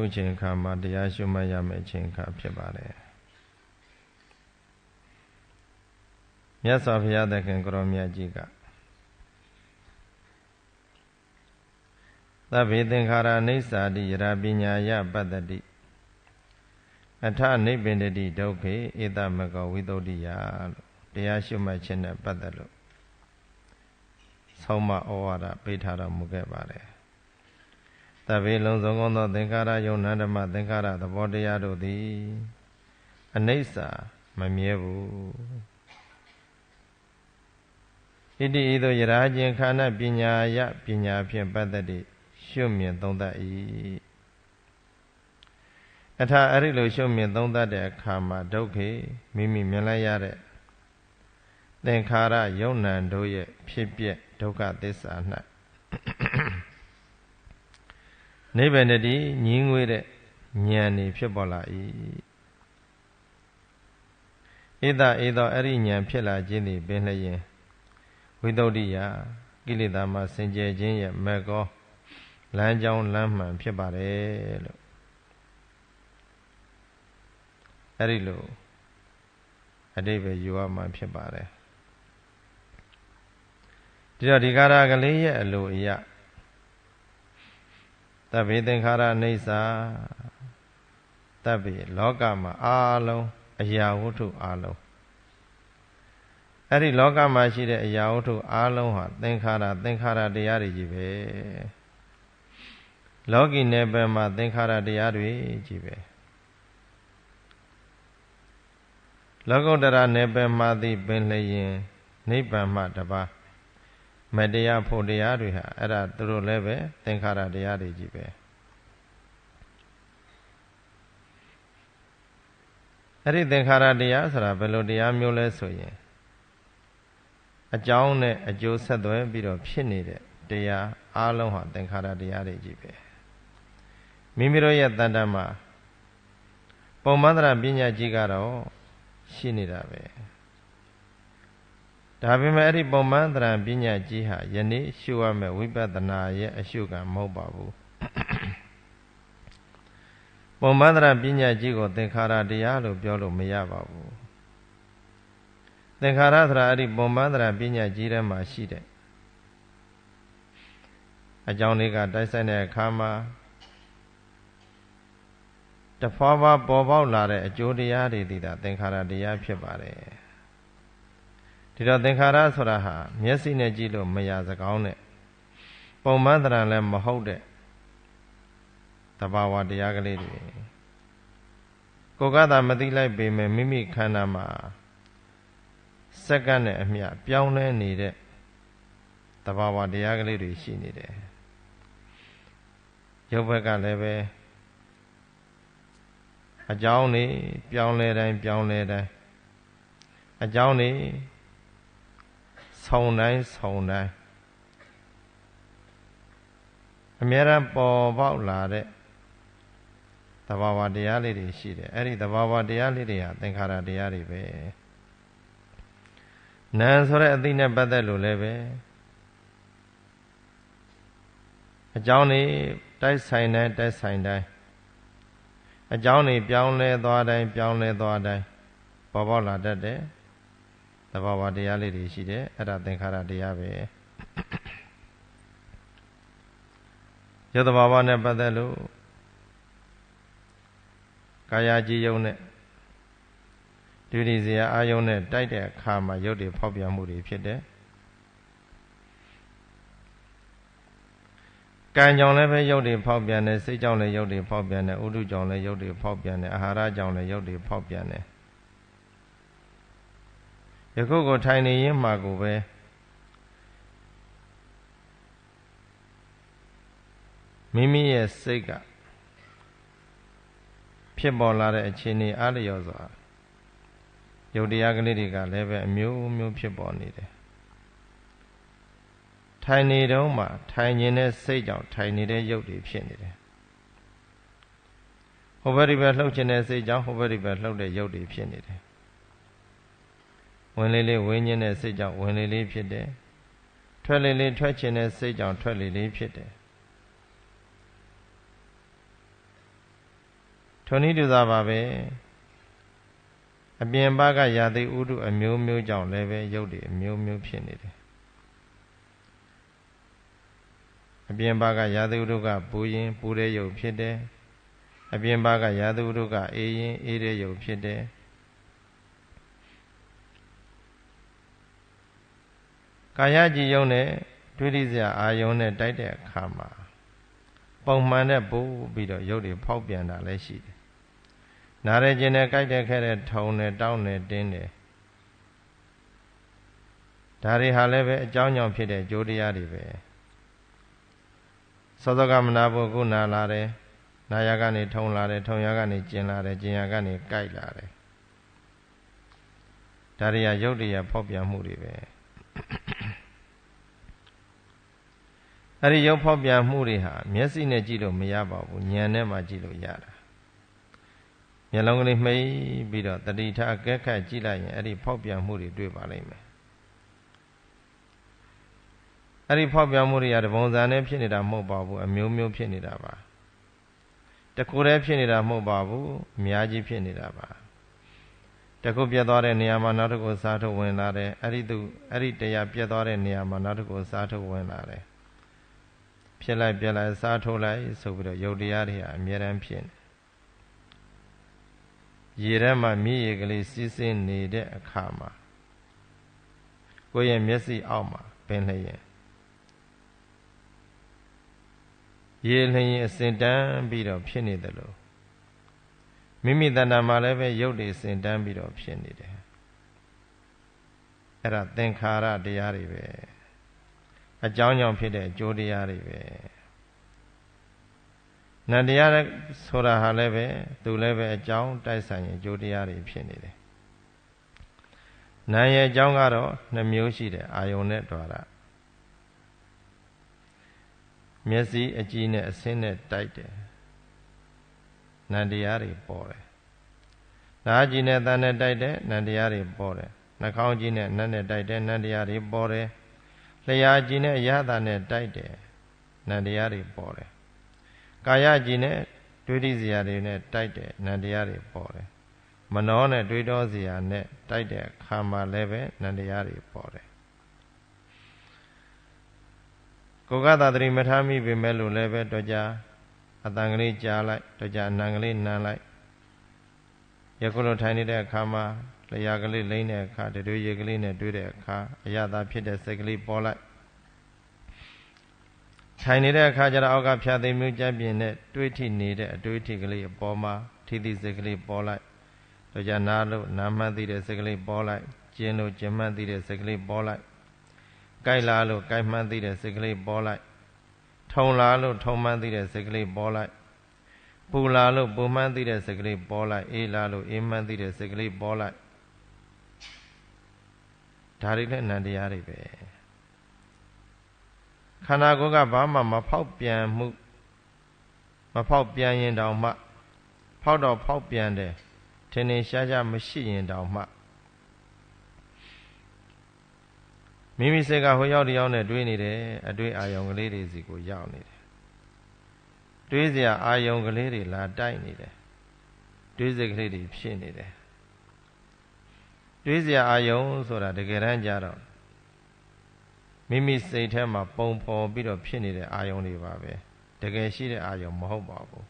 အခုအချိန်ခါမှာတရားရှုမှတ်ရမယ့်အချိန်ခါဖြစ်ပါတယ်မြတ်စွာဘုရားသခင်ကိုရောမြတ်ကြီးကသဗ္ဗေသင်္ခါရအိဋ္ဌာတိယရာပညာယပတ္တတိအထနိဗ္ဗန္တိဒုက္ခေဧတမကောဝိသုဒ္ဓိယလို့တရားရှုမှတ်ခြင်းနဲ့ပတ်သက်လို့ဆောင်းမဩဝါဒပေးထားတော်မူခဲ့ပါတယ်။ တဗေလုံးစုံသောသင်္ခါရယုံနန္ဓမသင်္ခါရသဘောတရားတို့သည် အနိစ္စမမြဲဘူး။ဣတိဤသို့ယရာခြင်းခန္ဓာပညာယပညာဖြင့်ပတ်သက်သည့်ရှုမြင်သုံးသပ်၏အထာအဲ့ဒီလိုရှုမြင်သုံးသပ်တဲ့အခါမှာဒုက္ခေမိမိမြင်လိုက်ရတဲ့သင်္ခါရယုံ nant တို့ရဲ့ဖြစ်ပျက်ဒုက္ခသစ္စာ၌ နိဗ္ဗာန်တည်းညီငွေတဲ့ဉာဏ်နေဖြစ်ပေါ်လာ၏ဣဒဧသောအဲ့ဒီဉာဏ်ဖြစ်လာခြင်းသည်ပင်လျင်ဝိသုဒ္ဓိယကိလေသာမှစင်ကြယ်ခြင်းရဲ့မေကောလမ်းကြောင်းလမ်းမှန်ဖြစ်ပါတယ်လို့အဲ့ဒီလိုအတိပ္ပယ်ယူရမှဖြစ်ပါတယ်ဒီတော့ဒီကာရကလေးရဲ့အလိုအယ တဗ္ဗေသင်္ခါရအိဋ္ဌာတဗ္ဗေလောကမှာအာလုံးအရာဝတ္ထုအာလုံးအဲ့ဒီလောကမှာရှိတဲ့အရာဝတ္ထုအာလုံးဟာသင်္ခါရသင်္ခါရတရားတွေကြီးပဲလောကီနယ်ပယ်မှာသင်္ခါရတရားတွေကြီးပဲလောကုတ္တရာနယ်ပယ်မှာသည်ပင်လျင်နိဗ္ဗာန်မှတပါ မတရားဖို့တရားတွေဟာအဲ့ဒါသူတို့လည်းပဲသင်္ခါရတရားတွေကြီးပဲအဲ့ဒီသင်္ခါရတရားဆိုတာဘယ်လိုတရားမျိုးလဲဆိုရင်အကြောင်းနဲ့အကျိုးဆက်သွယ်ပြီးတော့ဖြစ်နေတဲ့တရားအလုံးဟာသင်္ခါရတရားတွေကြီးပဲမိမိတို့ရဲ့တန်တမှာပုံမန္တရာပညာကြီးကတော့ရှိနေတာပဲ ဒါပေမဲ့အဲ့ဒီပုံမန္တရာပညာကြီးဟာယနေ့ရှုရမယ့်ဝိပဿနာရဲ့အရှုကမဟုတ်ပါဘူးပုံမန္တရာပညာကြီးကိုသင်္ခါရတရားလို့ပြောလို့မရပါဘူးသင်္ခါရဆိုတာအဲ့ဒီပုံမန္တရာပညာကြီးထဲမှာရှိတဲ့အကြောင်းလေးကတိုက်ဆိုင်တဲ့အခါမှာတဖွာဖွာပေါ်ပေါက်လာတဲ့အကျိုးတရားတွေဒီတာသင်္ခါရတရားဖြစ်ပါတယ် ဒီတော့သင်္ခါရဆိုတာဟာမျက်စိနဲ့ကြည့်လို့မရစကောင်းနဲ့ပုံမှန်တရံလည်းမဟုတ်တဲ့တဘာဝတရားကလေးတွေကိုကသာမသိလိုက်ပေမဲ့မိမိခန္ဓာမှာစက္ကန့်နဲ့အမျှပြောင်းလဲနေတဲ့တဘာဝတရားကလေးတွေရှိနေတယ်ရုပ်ဘက်ကလည်းပဲအကြောင်းနေပြောင်းလဲတိုင်းပြောင်းလဲတိုင်းအကြောင်းနေ ဆောင်တိုင်းဆောင်တိုင်းအများရန်ပေါ်ပေါက်လာတဲ့သဘာဝတရားလေးတွေရှိတယ်အဲ့ဒီသဘာဝတရားလေးတွေဟာသင်္ခါရတရားတွေပဲနာဆိုတဲ့အသိနဲ့ပတ်သက်လို့လည်းပဲအကြောင်းနေတိုက်ဆိုင်တိုင်းတိုက်ဆိုင်တိုင်းအကြောင်းတွေပြောင်းလဲသွားတိုင်းပြောင်းလဲသွားတိုင်းပေါ်ပေါက်လာတတ်တယ် သဘာဝတရားလေးတွေရှိတယ်အဲ့ဒါသင်္ခါရတရားပဲရုပ်သဘာဝနဲ့ပတ်သက်လို့ကာယကြည်ယုံနဲ့ဒုတိယဇေယအာယုံနဲ့တိုက်တဲ့အခါမှာရုပ်တွေဖောက်ပြန်မှုတွေဖြစ်တယ်ကံကြောင့်လည်းပဲရုပ်တွေဖောက်ပြန်တယ်စိတ်ကြောင့်လည်းရုပ်တွေဖောက်ပြန်တယ်ဥဒုကြောင့်လည်းရုပ်တွေဖောက်ပြန်တယ်အာဟာရကြောင့်လည်းရုပ်တွေဖောက်ပြန်တယ်ယ ခုကိုထိုင်နေရင်းမှာကိုပဲမိမိရဲ့စိတ်ကဖြစ်ပေါ်လာတဲ့အခြေအနေအားလျော်စွာယုတ်တရားကလေးတွေကလည်းပဲအမျိုးမျိုးဖြစ်ပေါ်နေတယ်ထိုင်နေတော့မှထိုင်နေတဲ့စိတ်ကြောင့်ထိုင်နေတဲ့ရုပ်တွေဖြစ်နေတယ်ဟိုဘက်ဒီဘက်လှုပ်ခြင်းတဲ့စိတ်ကြောင့်ဟိုဘက်ဒီဘက်လှုပ်တဲ့ရုပ်တွေဖြစ်နေတယ် ဝင်လေးလေးဝင်းခြင်းတဲ့စိတ်ကြောင့်ဝင်လေးလေးဖြစ်တယ်ထွက်လေးလေးထွက်ခြင်းတဲ့စိတ်ကြောင့်ထွက်လေးလေးဖြစ်တယ်ထိုနည်းတူသာပါပဲအပြင်ဘက်ကရာသီဥတုအမျိုးမျိုးကြောင့်လည်းပဲရုပ်တွေအမျိုးမျိုးဖြစ်နေတယ်အပြင်ဘက်ကရာသီဥတုကပူရင်ပူတဲ့ရုပ်ဖြစ်တယ်အပြင်ဘက်ကရာသီဥတုကအေးရင်အေးတဲ့ရုပ်ဖြစ်တယ် ကာယကြည်ယုံနဲ့တွေးရစရာအာယုံနဲ့တိုက်တဲ့အခါမှာပုံမှန်နဲ့ပို့ပြီးတော့ရုပ်တွေဖောက်ပြန်တာလည်းရှိတယ်။နားရခြင်းနဲ့ကြိုက်တဲ့ခဲတဲ့ထုံနဲ့တောင်းနဲ့တင်းတယ်။ဒါတွေဟာလည်းပဲအကြောင်းကြောင့်ဖြစ်တဲ့ကြိုးတရားတွေပဲ။သောသောကမနာဖို့ခုနာလာတယ်။နာယကနေထုံလာတယ်ထုံရကနေကျင်လာတယ်ကျင်ရကနေကြိုက်လာတယ်။ဒါတွေကရုပ်တရားဖောက်ပြန်မှုတွေပဲ။ အဲ့ဒီရုပ်ဖောက်ပြန်မှုတွေဟာမျက်စိနဲ့ကြည့်လို့မရပါဘူးဉာဏ်နဲ့မှကြည့်လို့ရတာမျက်လုံးကလေးမှိတ်ပြီးတော့တတိထားကဲခတ်ကြည့်လိုက်ရင်အဲ့ဒီဖောက်ပြန်မှုတွေတွေ့ပါလိမ့်မယ်အဲ့ဒီဖောက်ပြန်မှုတွေကတပုံစံနဲ့ဖြစ်နေတာမဟုတ်ပါဘူးအမျိုးမျိုးဖြစ်နေတာပါတခုတည်းဖြစ်နေတာမဟုတ်ပါဘူးအများကြီးဖြစ်နေတာပါတခုပြတ်သွားတဲ့နေရာမှာနောက်တစ်ခုစားထုတ်ဝင်လာတယ်အဲ့ဒီသူအဲ့ဒီတရားပြတ်သွားတဲ့နေရာမှာနောက်တစ်ခုစားထုတ်ဝင်လာတယ် ဖြစ်လိုက်ပြက်လိုက်စားထုတ်လိုက်ဆိုပြီးတော့ယုတ်တရားတွေဟာအမြဲတမ်းဖြစ်နေရေထဲမှာမြည်ရကလေးစီးဆင်းနေတဲ့အခါမှာကိုယ့်ရဲ့မျက်စိအောက်မှာပင်လျင်ရေလျင်အစဉ်တန်းပြီးတော့ဖြစ်နေတယ်လို့မိမိတဏ္ဍာမှာလည်းပဲရုပ်တွေစင်တန်းပြီးတော့ဖြစ်နေတယ်အဲ့ဒါသင်္ခါရတရားတွေပဲ အကြောင်းကြောင့်ဖြစ်တဲ့အကျိုးတရားတွေပဲနန္တရားဆိုတာဟာလည်းပဲသူလည်းပဲအကြောင်းတိုက်ဆိုင်ရင်အကျိုးတရားတွေဖြစ်နေတယ်နာရဲ့အကြောင်းကတော့နှမျိုးရှိတယ်အာယုန်နဲ့တွာရမျက်စိအကြည့်နဲ့အဆင်းနဲ့တိုက်တယ်နန္တရားတွေပေါ်တယ်နားကြည့်နဲ့သံနဲ့တိုက်တယ်နန္တရားတွေပေါ်တယ်နှာခေါင်းကြည့်နဲ့နတ်နဲ့တိုက်တယ်နန္တရားတွေပေါ်တယ် လျှာကြည်နဲ့ရတာနဲ့တိုက်တယ်နန္တရားတွေပေါ်တယ်ကာယကြည်နဲ့တွေးတိစရာတွေနဲ့တိုက်တယ်နန္တရားတွေပေါ်တယ်မနောနဲ့တွေးတောစရာနဲ့တိုက်တဲ့ခါမှလည်းပဲနန္တရားတွေပေါ်တယ်ကိုကသာသတိမထားမိပေမဲ့လို့လည်းပဲတော့ကြာအတန်ကလေးကြားလိုက်တော့ကြာအနံကလေးနမ်းလိုက်ယခုလိုထိုင်နေတဲ့အခါမှာ လျှာကလေးလိမ့်တဲ့အခါတွေ့ရေကလေးနဲ့တွေ့တဲ့အခါအရသာဖြစ်တဲ့စိတ်ကလေးပေါ်လိုက်ထိုင်နေတဲ့အခါကျတော့အောက်ကဖြာသိမ်းမျိုးကြပြင်းနဲ့တွေးထိနေတဲ့အတွေးထိကလေးအပေါ်မှာထိသည့်စိတ်ကလေးပေါ်လိုက်တော့ကြနားလို့နားမှန်းသိတဲ့စိတ်ကလေးပေါ်လိုက်ကျင်းလို့ကျင်းမှန်းသိတဲ့စိတ်ကလေးပေါ်လိုက်ကြိုက်လာလို့ကြိုက်မှန်းသိတဲ့စိတ်ကလေးပေါ်လိုက်ထုံလာလို့ထုံမှန်းသိတဲ့စိတ်ကလေးပေါ်လိုက်ပူလာလို့ပူမှန်းသိတဲ့စိတ်ကလေးပေါ်လိုက်အေးလာလို့အေးမှန်းသိတဲ့စိတ်ကလေးပေါ်လိုက် ဒါတွေလည်းနန္တရားတွေပဲခန္ဓာကိုယ်ကဘာမှမဖောက်ပြန်မှုမဖောက်ပြန်ရင်တောင်မှ ဖောက်တော့ဖောက်ပြန်တယ်ထင်ထင်ရှားရှားမရှိရင်တောင်မှမိမိစိတ်ကဟိုရောက်တယောက်နဲ့တွေးနေတယ်အတွေးအာယုံကလေးတွေစီကိုရောက်နေတယ်တွေးစရာအာယုံကလေးတွေလာတိုက်နေတယ်တွေးစိတ်ကလေးတွေဖြစ်နေတယ် တွေးစရာအာယုံဆိုတာတကယ်တမ်းကြတော့မိမိစိတ်ထဲမှာပုံဖော်ပြီးတော့ဖြစ်နေတဲ့အာယုံတွေပါပဲတကယ်ရှိတဲ့အာယုံမဟုတ်ပါဘူး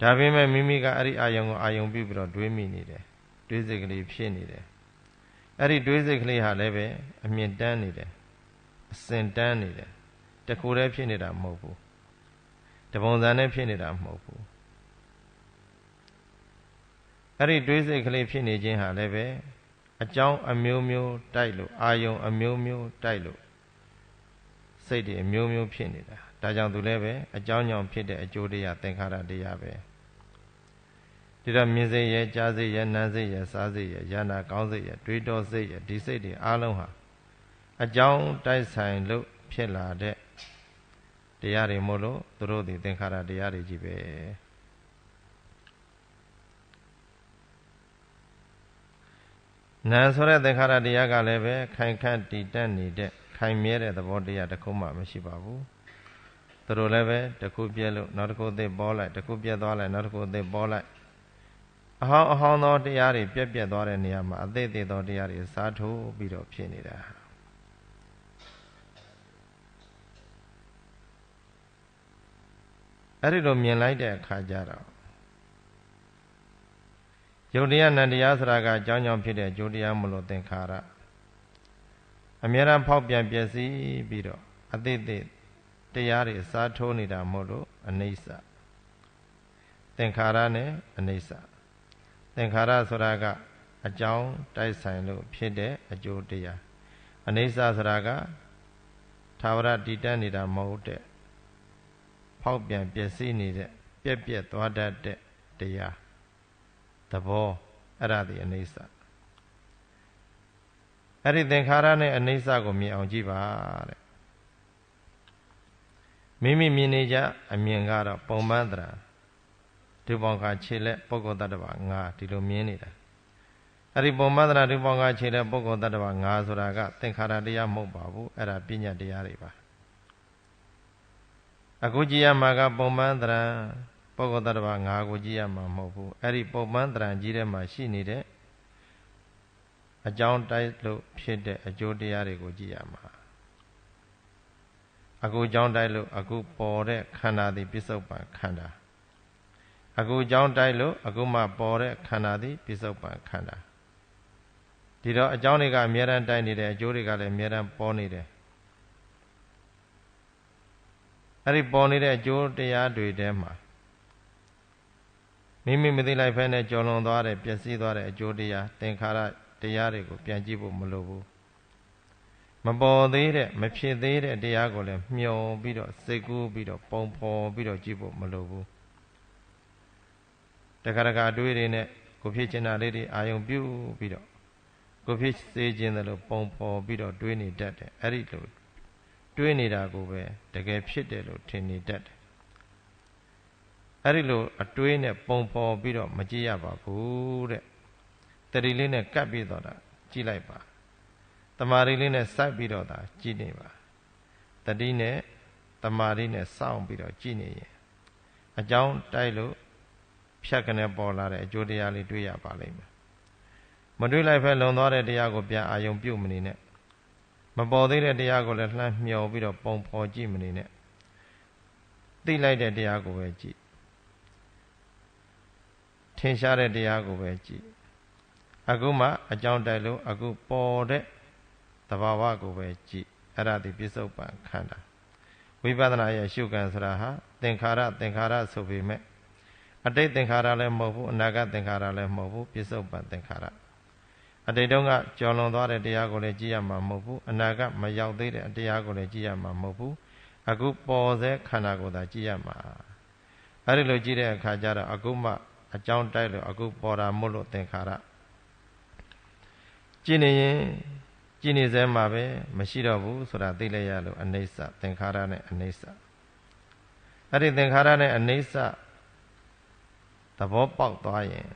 ဒါပေမဲ့မိမိကအဲ့ဒီအာယုံကိုအာယုံပြုပြီးတော့တွေးမိနေတယ်တွေးစိတ်ကလေးဖြစ်နေတယ်အဲ့ဒီတွေးစိတ်ကလေးဟာလည်းပဲအမြင့်တန်းနေတယ်အစင်တန်းနေတယ်တခုတည်းဖြစ်နေတာမဟုတ်ဘူးတပုံစံနဲ့ဖြစ်နေတာမဟုတ်ဘူး အဲ့ဒီတွေးစိတ်ကလေးဖြစ်နေခြင်းဟာလည်းပဲအကြောင်းအမျိုးမျိုးတိုက်လို့အာယုံအမျိုးမျိုးတိုက်လို့စိတ်တွေအမျိုးမျိုးဖြစ်နေတာဒါကြောင့်သူလည်းပဲအကြောင်းကြောင့်ဖြစ်တဲ့အကျိုးတရားသင်္ခါရတရားပဲဒီတော့မြင်စိတ်ရဲ့ကြားစိတ်ရဲ့နားစိတ်ရဲ့စားစိတ်ရဲ့ယန္တာကောင်းစိတ်ရဲ့တွေးတောစိတ်ရဲ့ဒီစိတ်တွေအလုံးဟာအကြောင်းတိုက်ဆိုင်လို့ဖြစ်လာတဲ့တရားတွေမို့လို့သူတို့ဒီသင်္ခါရတရားတွေကြီးပဲ နာဆိုတဲ့သင်္ခါရတရားကလည်းပဲခိုင်ခန့်တည်တတ်နေတဲ့ခိုင်မြဲတဲ့သဘောတရားတစ်ခုမှမရှိပါဘူးသသူတို့လည်းပဲတစ်ခုပြက်လို့နောက်တစ်ခုအသစ်ပေါ်လိုက်တစ်ခုပြက်သွားလိုက်နောက်တစ်ခုအသစ်ပေါ်လိုက်အဟောင်းအဟောင်းသောတရားတွေပြက်ပြက်သွားတဲ့နေရာမှာအသေးသေးသောတရားတွေစားထိုးပြီးတော့ဖြစ်နေတာအဲ့ဒီလိုမြင်လိုက်တဲ့အခါကျတော့ ယုတ်တရားနံတရားဆိုတာကအကြောင်းကြောင့်ဖြစ်တဲ့ဂျိုးတရားမလို့သင်္ခါရအမြဲတမ်းဖောက်ပြန်ပျက်စီးပြီးတော့အတိတ်တရားတွေစားထိုးနေတာမဟုတ်လို့အနိစ္စသင်္ခါရနဲ့အနိစ္စသင်္ခါရဆိုတာကအကြောင်းတိုက်ဆိုင်လို့ဖြစ်တဲ့အကျိုးတရားအနိစ္စဆိုတာကသာဝရတည်တတ်နေတာမဟုတ်တဲ့ဖောက်ပြန်ပျက်စီးနေတဲ့ပြက်ပြက်သွားတတ်တဲ့တရား သဘောအဲ့ဒါဒီအနိစ္စအဲ့ဒီသင်္ခါရနဲ့အနိစ္စကိုမြင်အောင်ကြည့်ပါတဲ့မိမိမြင်နေကြအမြင်ကတော့ပုံမှန်တရာဒီပေါင်းကခြေလက်ပုဂ္ဂိုလ်တ attva ငါဒီလိုမြင်နေတာအဲ့ဒီပုံမှန်တရာဒီပေါင်းကခြေလက်ပုဂ္ဂိုလ်တ attva ငါဆိုတာကသင်္ခါရတရားမဟုတ်ပါဘူးအဲ့ဒါပညာတရားတွေပါအခုကြည့်ရမှာကပုံမှန်တရာ ပုဂ္ဂိုလ်တ attva ငါကိုကြည့်ရမှာမဟုတ်ဘူးအဲ့ဒီပုံမှန်တရာကြီးထဲမှာရှိနေတဲ့အကြောင်းတိုက်လို့ဖြစ်တဲ့အကျိုးတရားတွေကိုကြည့်ရမှာအခုကြောင်းတိုက်လို့အခုပေါ်တဲ့ခန္ဓာသည်ပြစ္ဆုတ်ပံခန္ဓာအခုကြောင်းတိုက်လို့အခုမှပေါ်တဲ့ခန္ဓာသည်ပြစ္ဆုတ်ပံခန္ဓာဒီတော့အကြောင်းတွေကအများရန်တိုက်နေတယ်အကျိုးတွေကလည်းအများရန်ပေါ်နေတယ်အဲ့ဒီပေါ်နေတဲ့အကျိုးတရားတွေထဲမှာ မိမိမသိလိုက်ဖဲနဲ့ကြော်လွန်သွားတဲ့ပျက်စီးသွားတဲ့အကျိုးတရားသင်္ခါရတရားတွေကိုပြန်ကြည့်ဖို့မလိုဘူးမပေါ်သေးတဲ့မဖြစ်သေးတဲ့တရားကိုလည်းမျောပြီးတော့စိတ်ကူးပြီးတော့ပုံဖော်ပြီးတော့ကြည့်ဖို့မလိုဘူးတခါတခါတွေးတွေနဲ့ကိုဖြစ်ချင်တာလေးတွေအာယုံပြုပြီးတော့ကိုဖြစ်စေခြင်းတယ်လို့ပုံဖော်ပြီးတော့တွေးနေတတ်တယ်အဲ့ဒီလိုတွေးနေတာကိုပဲတကယ်ဖြစ်တယ်လို့ထင်နေတတ်တယ် အဲ့ဒီလိုအတွေးနဲ့ပုံဖော်ပြီးတော့မကြည့်ရပါဘူးတဲ့တတိလေးနဲ့ကပ်ပြီးတော့တာကြည့်လိုက်ပါတမာရီလေးနဲ့စိုက်ပြီးတော့ဒါကြည့်နေပါတတိနဲ့တမာရီနဲ့စောင့်ပြီးတော့ကြည့်နေရင်အကြောင်းတိုက်လို့ဖြတ်ကနေပေါ်လာတဲ့အကျိုးတရားလေးတွေ့ရပါလိမ့်မယ်မတွေ့လိုက်ဖဲလုံသွားတဲ့တရားကိုပြန်အာယုံပြုတ်မနေနဲ့မပေါ်သေးတဲ့တရားကိုလည်းလှမ်းမျောပြီးတော့ပုံဖော်ကြည့်မနေနဲ့သိလိုက်တဲ့တရားကိုပဲကြည့် ထင်ရှားတဲ့တရားကိုပဲကြည့်အခုမှအကြောင်းတိုက်လို့အခုပေါ်တဲ့တဘာဝကိုပဲကြည့်အဲ့ဒါဒီပြစ္ဆုတ်ပံခန္ဓာဝိပဿနာရဲ့ရှုခံဆိုတာဟာသင်္ခါရသင်္ခါရဆိုပေမဲ့အတိတ်သင်္ခါရလည်းမဟုတ်ဘူးအနာဂတ်သင်္ခါရလည်းမဟုတ်ဘူးပြစ္ဆုတ်ပံသင်္ခါရအတိတ်တုန်းကကြော်လွန်သွားတဲ့တရားကိုလည်းကြည့်ရမှာမဟုတ်ဘူးအနာဂတ်မရောက်သေးတဲ့တရားကိုလည်းကြည့်ရမှာမဟုတ်ဘူးအခုပေါ်စေခန္ဓာကိုသာကြည့်ရမှာအဲ့ဒီလိုကြည့်တဲ့အခါကျတော့အခုမှ အကြောင်းတိုက်လို့အခုပေါ်တာမို့လို့သင်္ခါရကြည့်နေရင်ကြည်နေစဲမှာပဲမရှိတော့ဘူးဆိုတာသိလိုက်ရလို့အနိစ္စသင်္ခါရနဲ့အနိစ္စအဲ့ဒီသင်္ခါရနဲ့အနိစ္စသဘောပေါက်သွားရင်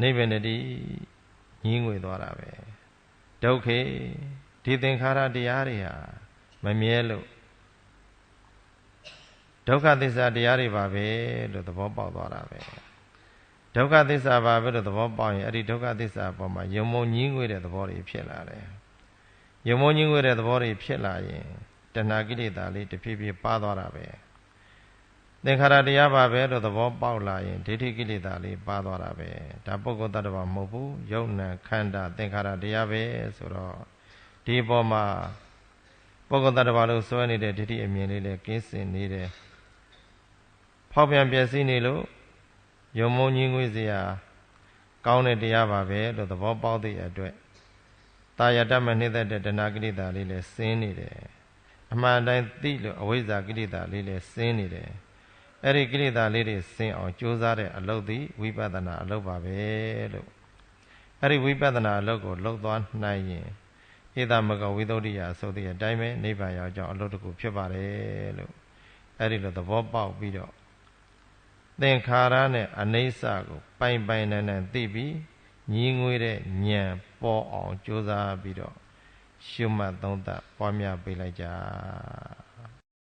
နိဗ္ဗာန်တည်းညီးငွေသွားတာပဲဒုက္ခေဒီသင်္ခါရတရားတွေဟာမမြဲလို့ ဒုက္ခသစ္စာတရားတွေပါပဲလို့သဘောပေါက်သွားတာပဲဒုက္ခသစ္စာပါပဲလို့သဘောပေါက်ရင်အဲ့ဒီဒုက္ခသစ္စာပေါ်မှာယုံမုံကြီးငွေတဲ့သဘောတွေဖြစ်လာတယ်ယုံမုံကြီးငွေတဲ့သဘောတွေဖြစ်လာရင်တဏှာကိလေသာလေးတဖြည်းဖြည်းပါသွားတာပဲသင်္ခါရတရားပါပဲလို့သဘောပေါက်လာရင်ဒိဋ္ဌိကိလေသာလေးပါသွားတာပဲဒါပုဂ္ဂိုလ်တ attva မဟုတ်ဘူးယုံနာခန္ဓာသင်္ခါရတရားပဲဆိုတော့ဒီပေါ်မှာပုဂ္ဂိုလ်တ attva လို့စွဲနေတဲ့ဒိဋ္ဌိအမြင်လေးလည်းကင်းစင်နေတယ် ဖောက်ပြန်ပျက်စီးနေလို့ယုံမုံကြီးငွေစရာကောင်းတဲ့တရားပါပဲလို့သဘောပေါက်တဲ့အတွက်တာယတမနှိမ့်သက်တဲ့တဏှာကိလေသာလေးလည်းစင်းနေတယ်အမှန်တိုင်းသိလို့အဝိဇ္ဇာကိလေသာလေးလည်းစင်းနေတယ်အဲ့ဒီကိလေသာလေးတွေစင်းအောင်ကြိုးစားတဲ့အလုပ်သည်ဝိပဿနာအလုပ်ပါပဲလို့အဲ့ဒီဝိပဿနာအလုပ်ကိုလုပ်သွားနိုင်ရင်ဧတမကဝိသုဒ္ဓိယဆိုတဲ့အတိုင်းပဲနိဗ္ဗာန်ရောက်ကြောင်းအလုပ်တစ်ခုဖြစ်ပါတယ်လို့အဲ့ဒီလိုသဘောပေါက်ပြီးတော့ သင်္ခါရနဲ့အနိစ္စကို ပိုင်ပိုင်နိုင်နိုင်သိပြီးညီငွေတဲ့ဉာဏ်ပေါ်အောင်ကြိုးစားပြီးတော့ရှုမှတ်သုံးသပ်ပွားများပေးလိုက်ကြ